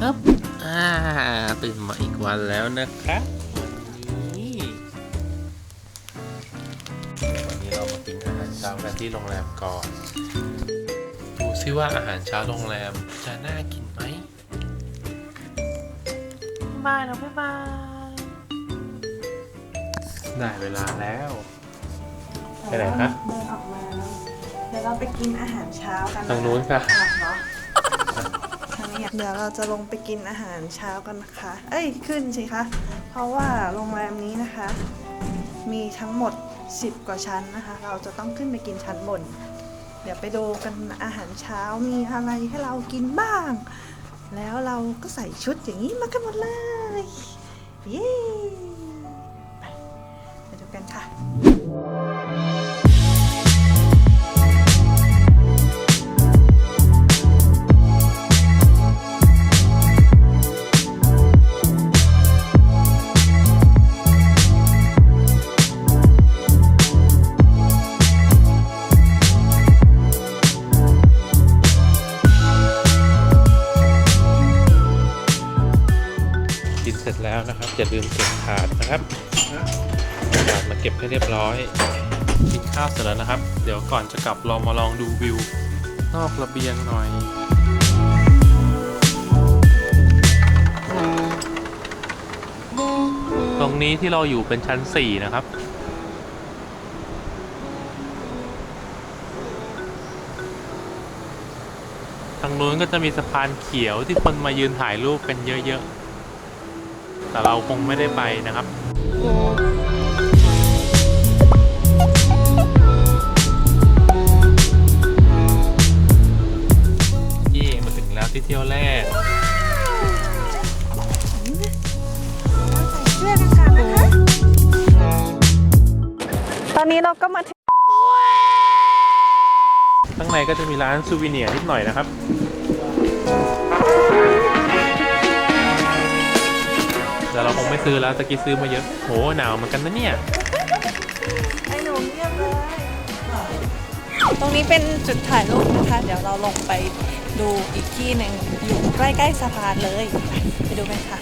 ครับอ่าตื่นมาอีกวันแล้วนะครับวันนี้วันนี้เรามากินอาหารเช้ากันที่โรงแรมก่อนดูซิว่าอาหารเช้าโรงแรมจะน่ากินไหมบายนะบ๊ายบายได้เวลาแล้ว ไปไหนคะเดินออกมาแล้วเดี๋ยวเราไปกินอาหารเช้ากันทางนู้นค่ะ อ่เหรอ ทางนี้อะเดี๋ยวเราจะลงไปกินอาหารเช้ากันนะคะ เอ้ยขึ้นสิคะ เพราะว่าโรงแรมนี้นะคะ มีทั้งหมด 10 กว่าชั้นนะคะ เราจะต้องขึ้นไปกินชั้นบน เดี๋ยวไปดูกันอาหารเช้ามีอะไรให้เรากินบ้าง แล้วเราก็ใส่ชุดอย่างนี้มากันหมดเลย เย้ ไปไปดูกันค่ะ แล้วนะครับอย่าลืมเก็บถาดนะครับถาดมาเก็บให้เรียบร้อยกินข้าวเสร็จแล้วนะครับ เดี๋ยวก่อนจะกลับเรามาลองดูวิวนอกระเบียงหน่อยตรงนี้ที่เราอยู่เป็นชั้น 4 นะครับ ทางนู้นก็จะมีสะพานเขียวที่คนมายืนถ่ายรูปกันเยอะๆ แต่เราคงไม่ได้ไปนะครับเย่มาถึงแล้วที่เที่ยวแรกเสื้อกันกันนะคะตอนนี้เราก็มาถึงข้างในก็จะมีร้านซูวิเนียร์นิดหน่อยนะครับ แต่เราคงไม่ซื้อแล้วตะกี้ซื้อมาเยอะโหหนาวเหมือนกันนะเนี่ยไอ้หนูเงียบเลย ตรงนี้เป็นจุดถ่ายรูปนะคะ เดี๋ยวเราลงไปดูอีกที่หนึ่งอยู่ใกล้ๆสะพานเลย ไปดูกันค่ะ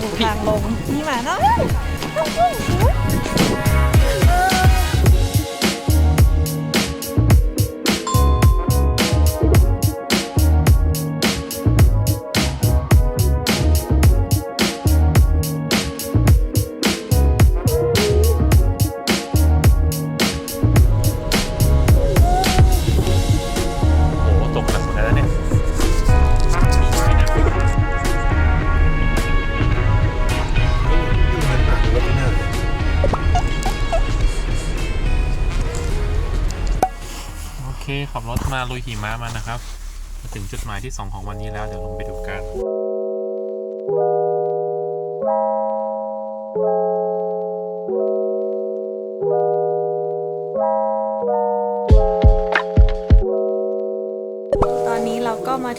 ดูทางลงนี่หมาเนาะโอ้โตกหลักหมดแล้วเนี่ยโอเคขับรถมาลุยหิมะมานะครับ มาถึงจุดหมายที่ 2 ของวันนี้แล้ว เดี๋ยวลงไปดูกัน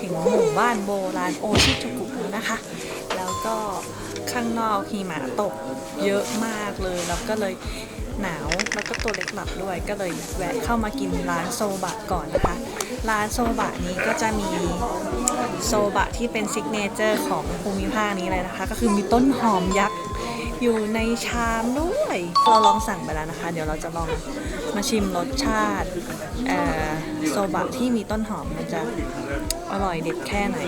ถึงหมู่บ้านโบราณโอชิจุกุนะคะ แล้วก็ข้างนอกหิมะตกเยอะมากเลย แล้วก็เลยหนาวแล้วก็ตัวเล็กหลับด้วยก็เลยแวะเข้ามากินร้านโซบะก่อนนะคะ ร้านโซบะนี้ก็จะมีโซบะที่เป็นซิกเนเจอร์ของภูมิภาคนี้เลยนะคะ ก็คือมีต้นหอมยักษ์ อยู่ในชามด้วย เราลองสั่งไปแล้วนะคะ เดี๋ยวเราจะลองมาชิมรสชาติโซบะที่มีต้นหอมมันจะอร่อยเด็ดแค่ไหน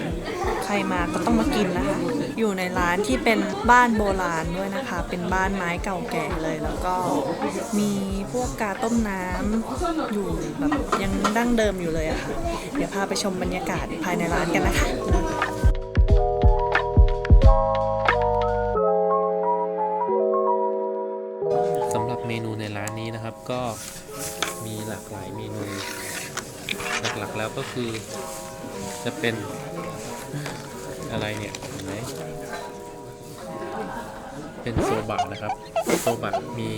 ใครมาก็ต้องมากินนะคะ อยู่ในร้านที่เป็นบ้านโบราณด้วยนะคะ เป็นบ้านไม้เก่าแก่เลย แล้วก็มีพวกกาต้มน้ำอยู่แบบยังดั้งเดิมอยู่เลยอะค่ะ เดี๋ยวพาไปชมบรรยากาศภายในร้านกันนะคะ หลักๆแล้วก็คือจะเป็นอะไรเนี่ยเห็นไหมเป็นโซบะนะครับโซบะมี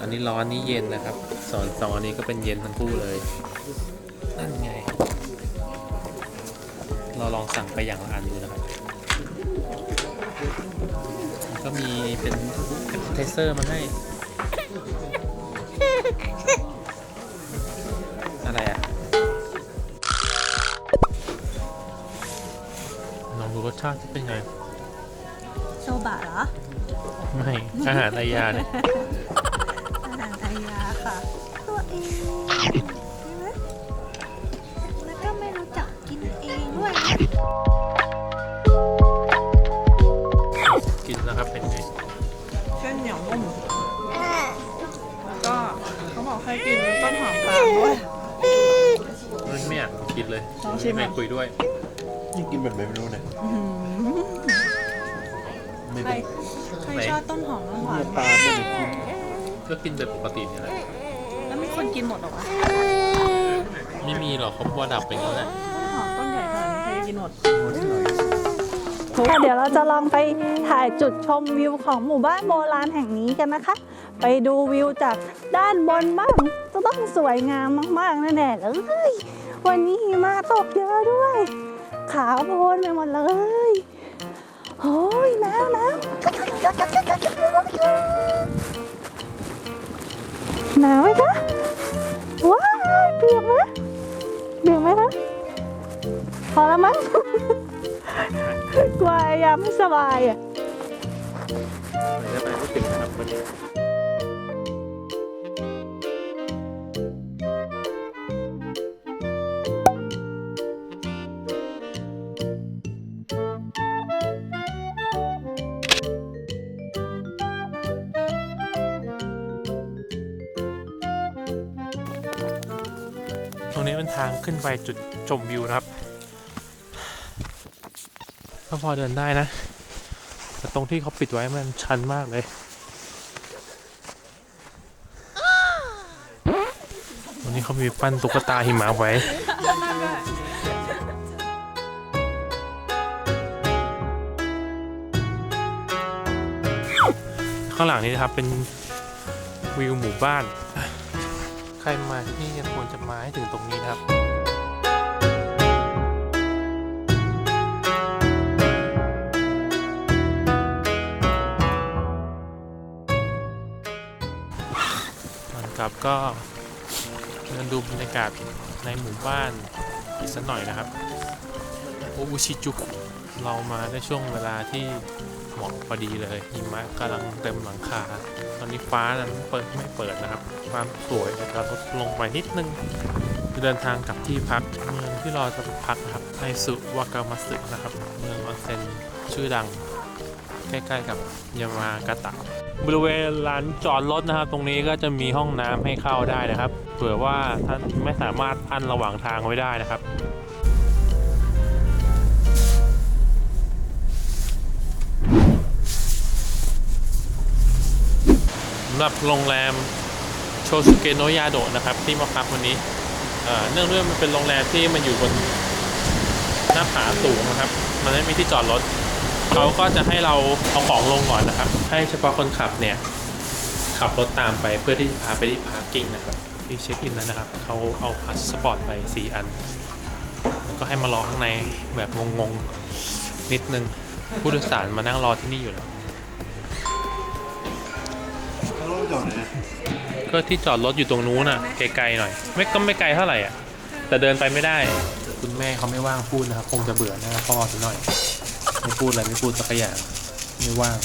อันนี้ร้อนนี้เย็นนะครับสอนสองอันนี้ก็เป็นเย็นทั้งคู่เลยนั่นไงเราลองสั่งไปอย่างละอันดูนะครับ ก็มีเป็นเทสเซอร์มาให้ ชาติเป็นไง โซบะเหรอ ไม่อาหารไอยาเนี่ยอาหารไทยยาค่ะ ตัวเองใช่ไหมแล้วก็ไม่รู้จักกินเองด้วยกินแล้วครับเป็นไงเส้นเหนียวนุ่มแล้วก็เขาบอกให้กินต้นหอมฟางด้วย มันไม่อยากกินเลยลองชิมไม่อะคุยด้วย นี่กินแบบไหนไม่รู้เนี่ยไม่ใครเป็นใครชอบต้นหอมน้ำหวานปลาไม่ได้กินก็กินแบบปกตินี่แหละ แล้วมีคนกินหมดเหรอวะไม่มีหรอกเขาบัวดับไปงั้นแหละต้นหอมต้นใหญ่ขนาดนี้ใครจะกินหมดค่ะเดี๋ยวเราจะลองไปถ่ายจุดชมวิวของหมู่บ้านโบราณแห่งนี้กันนะคะ ไปดูวิวจากด้านบนบ้าง จะต้องสวยงามมากๆแน่ๆเลย วันนี้หิมะตกเยอะด้วย ขาวโพลนไปหมดเลยโอ้ยหนาวหนาวหนาวไหมคะว้ายเปียกไหมเปียกไหมคะพอแล้วมั้งกลัวไอ้ยาไม่สบายอะมันจะไปไม่ถึงนะครับวันนี้ นี้เป็นทางขึ้นไปจุดชมวิวนะครับก็พอเดินได้นะ แต่ตรงที่เขาปิดไว้มันชันมากเลยวันนี้เขามีปั้นตุ๊กตาหิมะไว้ข้างหลังนี้นะครับเป็นวิวหมู่บ้าน ใครมาที่นี่ควรจะมาให้ถึงตรงนี้นะครับก่อนกลับก็เดินดูบรรยากาศในหมู่บ้านอีกสักหน่อยนะครับโออุชิจุกุเรามาได้ช่วงเวลาที่ เหมาะพอดีเลยหิมะกำลังเต็มหลังคา ตอนนี้ฟ้านั้นเปิดไม่เปิดนะครับ ความสวยอาจจะลดลงไปนิดนึงเดินทางกลับที่พักเมืองที่เราจะไปพักนะครับในสุวากามัสึนะครับ เมืองออนเซ็นชื่อดัง ใกล้ๆกับยามากาตะบริเวณลานจอดรถนะครับ ตรงนี้ก็จะมีห้องน้ำให้เข้าได้นะครับเผื่อว่าท่านไม่สามารถอั้นระหว่างทางไว้ได้นะครับำหรับโรงแรมโชสุเกโนยาโดะนะครับ ที่มาพักวันนี้เนื่องด้วยมันเป็นโรงแรมที่มันอยู่บนหน้าผาสูงนะครับ มันไม่มีที่จอดรถเขาก็จะให้เราเอาของลงก่อนนะครับ ให้เฉพาะคนขับเนี่ย ขับรถตามไปเพื่อที่จะพาไปที่พาร์กิ้งนะครับที่เช็คอินแล้วนะครับเขาเอาพาสปอร์ตไป 4 อัน แล้วก็ให้มารอข้างในแบบงงๆ นิดนึงผู้โดยสารมานั่งรอที่นี่อยู่แล้ว ก็ที่จอดรถอยู่ตรงนู้นน่ะไกลๆหน่อย ไม่ก็ไม่ไกลเท่าไหร่อะ แต่เดินไปไม่ได้ คุณแม่เขาไม่ว่างพูดนะครับคงจะเบื่อหน้าพ่อสักหน่อย ไม่พูดอะไรไม่พูดสักอย่างไม่ว่าง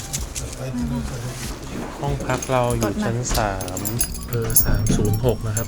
ห้องพักเราอยู่ชั้นสามเออสามศูนย์หกนะครับ